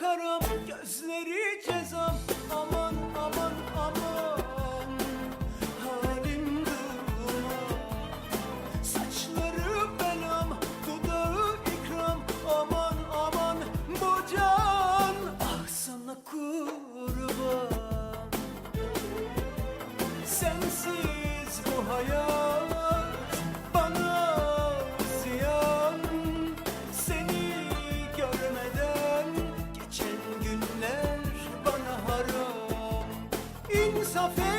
karam Gözleri cezam. Aman aman aman. Halim duman Saçları belam Dudağı ikram. Aman aman bu can. Ah sana kurban. Sensiz bu hayat. love him.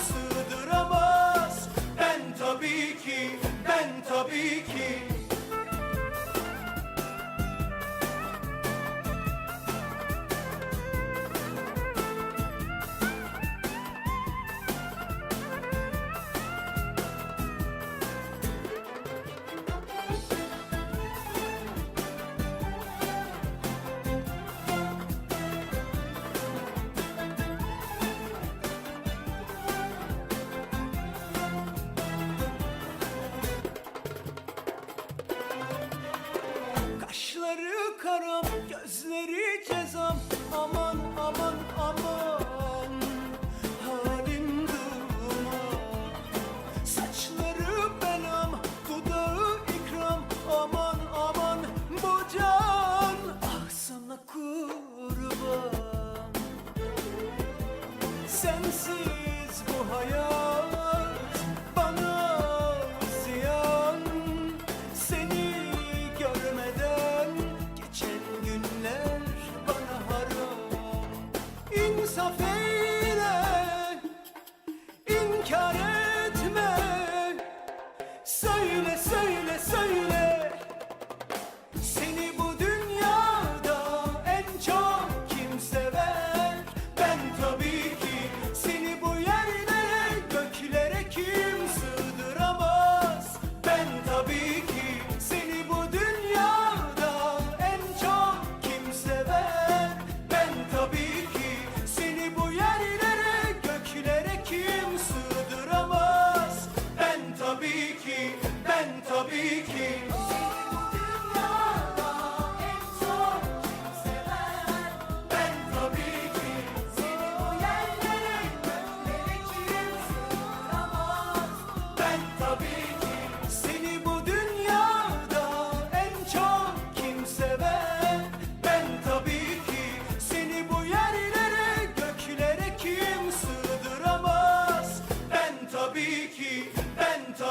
す sensiz bu hayat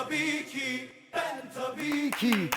tabii ki, ben tabii ki.